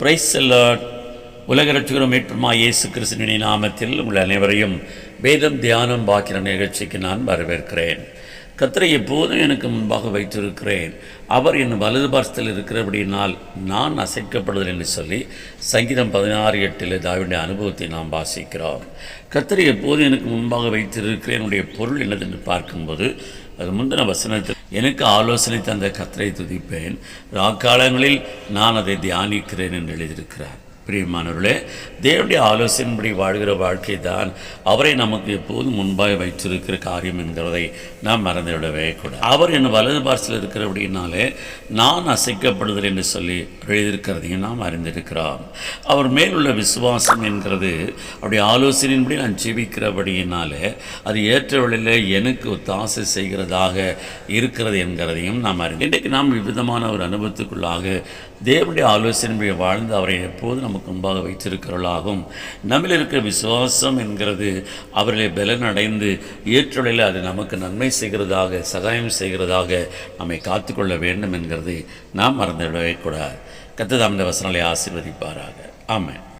Price செல்லாட் உலக ரட்சகரும் மீட்புமா இயேசு கிறிஸ்துவின் நாமத்தில் உங்கள் அனைவரையும் வேதம் தியானம் பாக்கிற நிகழ்ச்சிக்கு நான் வரவேற்கிறேன். கத்தரை எப்போதும் எனக்கு முன்பாக வைத்திருக்கிறேன். அவர் என் வலது பார்சத்தில் இருக்கிறபடியினால் நான் அசைக்கப்படுதல் என்று சொல்லி சங்கீதம் பதினாறு எட்டில் தாவிடைய அனுபவத்தை நாம் வாசிக்கிறோம். கத்தரை எப்போதும் எனக்கு முன்பாக வைத்திருக்கிறேன். என்னுடைய பொருள் என்னது என்று பார்க்கும்போது அது முந்தின வசனத்தில் எனக்கு ஆலோசனை தந்த கத்தரை துதிப்பேன். ராக்காலங்களில் நான் அதை தியானிக்கிறேன் என்று எழுதியிருக்கிறார். பிரியமானவர்களே தேவனுடைய ஆலோசனைப்படி வாழ்கிற வாழ்க்கை தான் அவரை நமக்கு எப்போதும் முன்பாக வைத்திருக்கிற காரியம் என்கிறதை நாம் மறந்துவிடவே கூடாது. அவர் என் வலது பார்சில் இருக்கிறபடினாலே நான் அசைக்கப்படுதல் என்று சொல்லி எழுதியிருக்கிறதையும் நாம் அறிந்திருக்கிறோம். அவர் மேலுள்ள விசுவாசம் என்கிறது அவருடைய ஆலோசனையின்படி நான் ஜீவிக்கிறபடியினாலே அது ஏற்ற வழியில் எனக்கு ஒத்தாசை செய்கிறதாக இருக்கிறது என்கிறதையும் நாம் அறிந்து இன்றைக்கு நாம் விவிதமான ஒரு அனுபவத்துக்குள்ளாக தேவனுடைய ஆலோசனை வாழ்ந்து அவரை எப்போது நமக்கு முன்பாக வைத்திருக்கிறவர்களாகும் நம்மில் இருக்கிற விசுவாசம் என்கிறது அவர்களை பலன் அடைந்து ஏற்றொழில் அது நமக்கு நன்மை செய்கிறதாக சகாயம் செய்கிறதாக நம்மை காத்துக்கொள்ள வேண்டும் என்கிறது. நாம் மறந்துவிடவே கூடாது. கத்ததாம் இந்த வசனங்களை ஆசீர்வதிப்பாராக. ஆமாம்